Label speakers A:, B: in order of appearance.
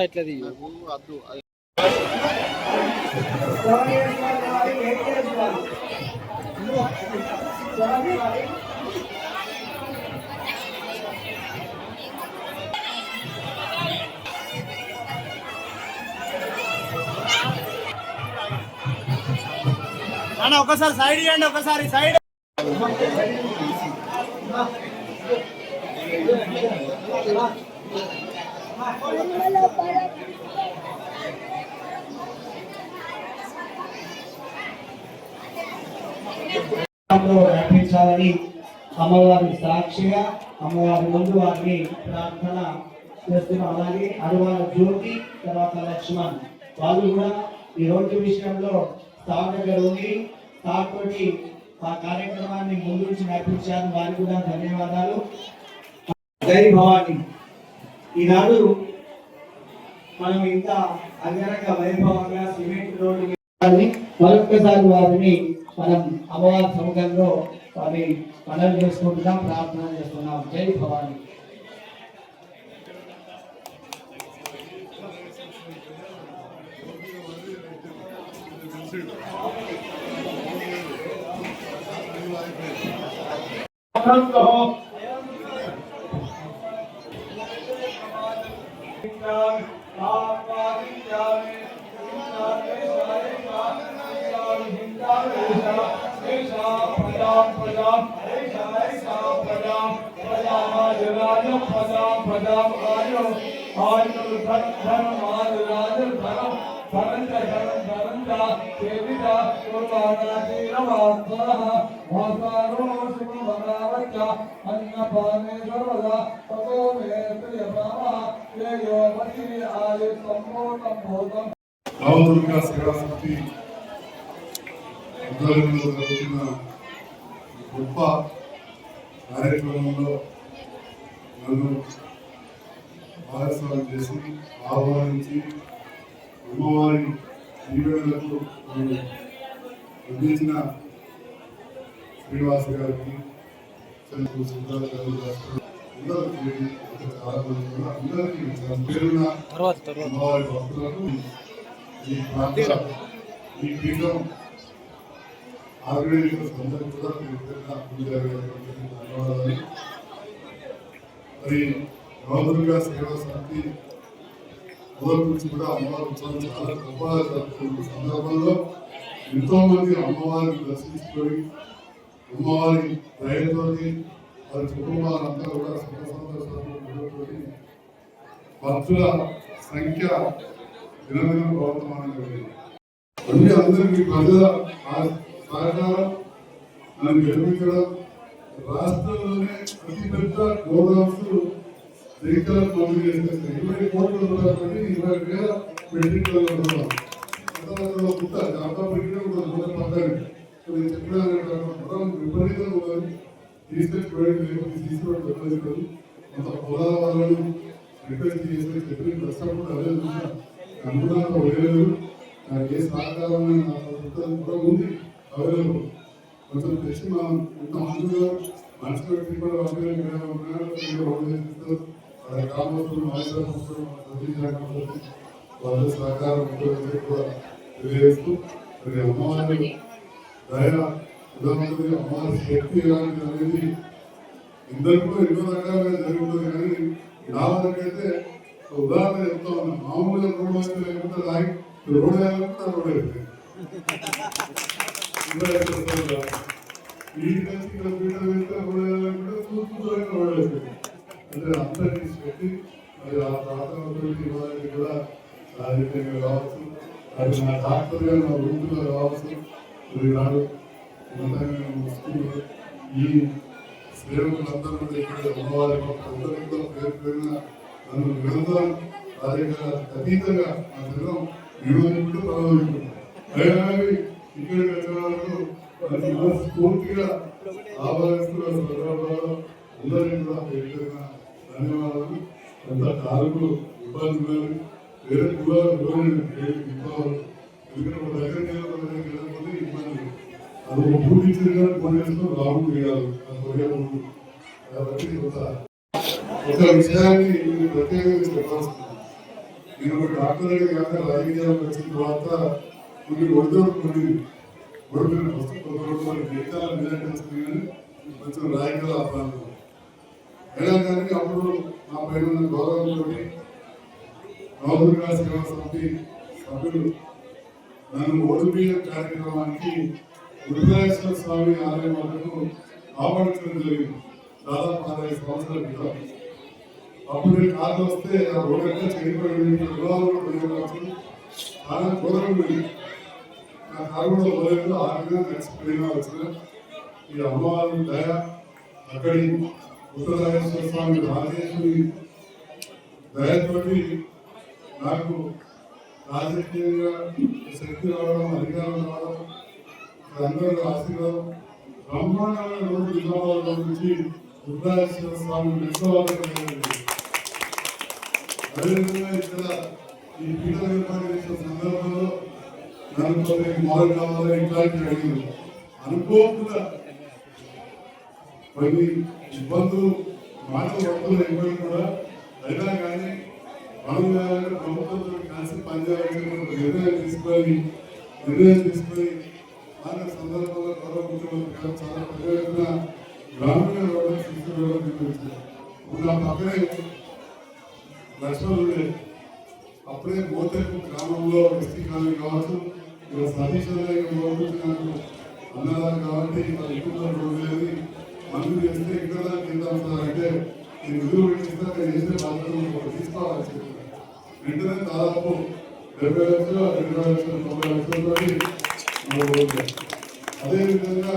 A: సైట్లది
B: వద్దు అది
A: అన్న ఒకసారి సైడ్ ఇవ్వండి ఒకసారి సైడ్
C: Thank you. వ్యాపించాలని అమ్మవారి సాక్షిగా అమ్మవారి ముందు వారిని ప్రార్థన చేస్తున్నాం. అలాగే అరువాల జ్యోతి తర్వాత లక్ష్మణ్. వాళ్ళు కూడా ఈ రోడ్డు విషయంలో సార్ దగ్గర ఉండి సార్ ఆ కార్యక్రమాన్ని ముందు నుంచి నడిపించారు. వారికి కూడా ధన్యవాదాలు. జై భవానీ. ఈనాడు మనం ఇంత అంగరంగ వైభవంగా సిమెంట్ రోడ్డు మరొక్కసారి వారిని మనం అమ్మవారి సముఖంలో వారిని పనులు చేసుకుంటున్నాం ప్రార్థన చేస్తున్నాం. జై భవాని.
D: అన్నపానే సర్వదా తతో మే ప్రియతమ యేయో మతి ఆది సంపూర్ణం భూతం
E: నవదుర్గా సేవా సమితి ఆధ్వర్యంలో జరుగుతున్న గొప్ప కార్యక్రమంలో నన్ను భాగస్వామ్యం చేసి ఆహ్వానించి అమ్మవారి దీవెనలకు అందించిన శ్రీనివాస్ గారికి చంద్రు సుందర గారు అందరికీ. అందరికీ అమ్మవారి భక్తులకు ఈ ప్రాంత ఈ పీఠం అందరికీ కూడా ధన్యవాదాలు మరి నవదుర్గా సేవా సమితి మొదటి నుంచి కూడా అమ్మవారి ఉత్సవం చాలా గొప్పగా జరుపుతున్న సందర్భంలో ఎంతో మంది అమ్మవారిని దర్శించుకొని అమ్మవారి దయతోటి వారి కుటుంబాలంతా కూడా సుఖ సంతోషాలతో భక్తుల సంఖ్య నిరంతరం ప్రవర్తమానం జరిగింది. అన్ని అందరికీ ప్రజల సహకారం నన్ను గెలిపించడం రాష్ట్రంలోనే అతిపెద్ద పెద్ద గోదామ్స్ వెహికల్ పంపిణీ చేసేస్తాయి ఇరవై కోట్ల రూపాయలతో ఇరవై వేల మెట్రిక్ టన్నుల గతంలో పుట్ట జాబా పెట్టిన కూడా నూట పడ్డాను నేను చెప్పిన విపరీతంగా ఉన్నది తీసుకొచ్చి పోయింది లేకపోతే తీసుకోవడం చెప్పలేదు కొంత పొలాల వాళ్ళను రిక్వెస్ట్ చేసి చెప్పిన కష్టపడి అదే చూసా అనుకున్నాక వేయలేదు నాకు ఏ సహకారం నా ప్రభుత్వం కూడా ఉంది అవైలబుల్ కొంచెం తెచ్చి మనం ఇంత మందిగా మనసు పెట్టి కూడా గ్రామస్తులు మాట్లాడుకుంటారు వాళ్ళ సహకారం ఉంటుంది కూడా తెలియజేస్తూ మరి అమ్మవారి దయ ఉదాహరణకి అమ్మవారి శక్తి ఎలాంటిది అనేది ఇందరికీ ఎన్నో రకాలుగా జరుగుతుంది కానీ నా వరకైతే ఉదాహరణ చెప్తా ఉన్నా. మామూలుగా రోడ్డు అయితే లేకపోతే లాగి రోడ్డు వేయాలంటే రోడ్డు అయిపోయింది ఈ కలిసి అంటే అందరికీ శక్తి మరి ఆ ప్రాంతంలో ఇవ్వడానికి కూడా రాజకీయంగా రావచ్చు. అది నా డాక్టర్గా నా వృత్తిలో రావచ్చు. మరి నాడు ఉన్నతంగా ఈ సేవకులందరూ ఇక్కడ ఉన్నవారి అందరితో పేరు పేరున నన్ను నిరంతరం రాజకీయ అతీతంగా నా దినం నియోజకుడు ప్రారంభించుకుంటాను ఇక్కడ ఇక్కడికి స్ఫూర్తిగా వరకు ప్రతి రోజు సందర్భంలో అందరికీ కూడా పేరు పేరున ధన్యవాదాలు. ఎంత కారులు ఇబ్బంది వేరే కూడా ఇబ్బంది ఎందుకంటే ఒక దగ్గర వెళ్ళకపోతే ఇబ్బంది. అది ఒక పూర్తి ఇచ్చింది కానీ కొనేస్తూ చేయాలి. కాబట్టి ఒక విషయాన్ని ప్రత్యేకంగా చెప్పాల్సింది. నేను ఒక డాక్టర్ కాక రాజకీయాలకు వచ్చిన తర్వాత కొన్ని ఒడిదోడు కొన్ని ఒడిపిన వస్తు కొంత రోజులు జీతాల నిజాన్ని వచ్చింది కానీ కొంచెం రాయగల ఆ ప్రాంతం గారికి అప్పుడు నా పైన ఉన్న గౌరవంతో నవదుర్గా సేవా సమితి సభ్యులు నన్ను ఓడిపియ కార్యక్రమానికి రుద్రేశ్వర స్వామి ఆలయం వరకు ఆహ్వానించడం జరిగింది. దాదాపు అరవై సంవత్సరాల క్రితం అప్పుడు నేను కార్లు వస్తే ఆ రోడ్ అంతా చెడిపోయింది పొలాలు చాలా దూరం ఉంది నా కారు కూడా పోలేదు ఆరోగ్యంగా నడిచిపోయినా వచ్చిన ఈ అమ్మవారి దయ అక్కడి ఉత్తరాయేశ్వర స్వామి రాజేశ్వరి దయతోటి నాకు రాజకీయంగా శక్తి రావడం అధికారం రావడం అందరూ ఆశీర్వాదం. బ్రహ్మాండమైన రోజు నిజామాబాద్ నుంచి ఉత్తరాయేశ్వర స్వామి నిజామాబాద్ అదేవిధంగా ఇక్కడ ఈ పీఠ ఏర్పాటు చేసిన సందర్భంలో నన్ను కొన్ని మొదలు కావాలి ఇట్లాంటి అడిగింది అనుకోకుండా కొన్ని ఇబ్బందులు మాటలు వస్తువులు ఇబ్బంది కూడా అయినా కానీ మనం కావాలంటే ప్రభుత్వంతో కలిసి పనిచేయాలని నిర్ణయం తీసుకొని నిర్ణయం తీసుకొని ఆ సందర్భంలో గౌరవ ముఖ్యమంత్రి గారు చాలా పెద్ద ఎత్తున గ్రామీణ రోడ్డు తీసుకురావడం నిర్ణయించారు ఇప్పుడు ఆ పక్కనే లక్ష్మణుడే అప్పుడే మోతకు గ్రామంలో ఎస్టీ కాలనీ కావచ్చు ఇక్కడ సతీష్ అన్నయ్య కావచ్చు అన్నదాన్ని కాబట్టి మరి ఎక్కువ రోడ్డు లేదు మందు చేస్తే ఇక్కడ కింద అంటే నేను ఎదురు పెట్టిస్తా నేను చేసే బాధ్యత తీసుకోవాలని చెప్పాను వెంటనే దాదాపు డెబ్బై లక్షలు రెండు లక్షలు తొంభై లక్షలతో అదేవిధంగా